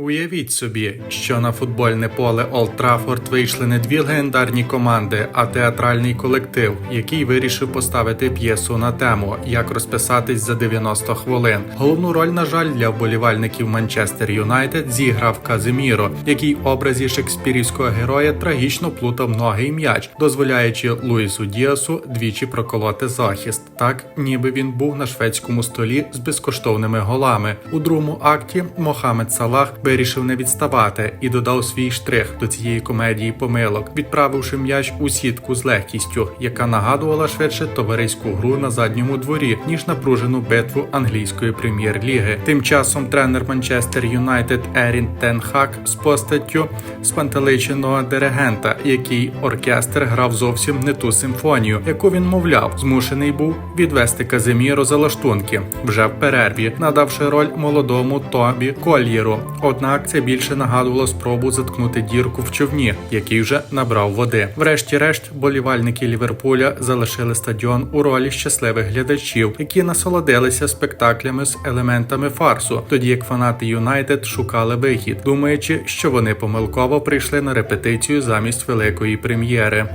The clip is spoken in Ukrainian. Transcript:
Уявіть собі, що на футбольне поле Олд Траффорд вийшли не дві легендарні команди, а театральний колектив, який вирішив поставити п'єсу на тему, як розписатись за 90 хвилин. Головну роль, на жаль, для вболівальників Манчестер Юнайтед зіграв Казиміро, який в образі шекспірівського героя трагічно плутав ноги і м'яч, дозволяючи Луїсу Діасу двічі проколоти захист, так ніби він був на шведському столі з безкоштовними голами. У другому акті Мохамед Салах вирішив не відставати і додав свій штрих до цієї комедії помилок, відправивши м'яч у сітку з легкістю, яка нагадувала швидше товариську гру на задньому дворі, ніж напружену битву англійської прем'єр-ліги. Тим часом тренер Манчестер Юнайтед Ерін Тенхак з постаттю спантеличеного диригента, який оркестр грав зовсім не ту симфонію, яку він мовляв, змушений був відвести Казиміро за лаштунки вже в перерві, надавши роль молодому Тобі Кольєру. Однак це більше нагадувало спробу заткнути дірку в човні, який вже набрав води. Врешті-решт, болівальники Ліверпуля залишили стадіон у ролі щасливих глядачів, які насолодилися спектаклями з елементами фарсу, тоді як фанати Юнайтед шукали вихід, думаючи, що вони помилково прийшли на репетицію замість великої прем'єри.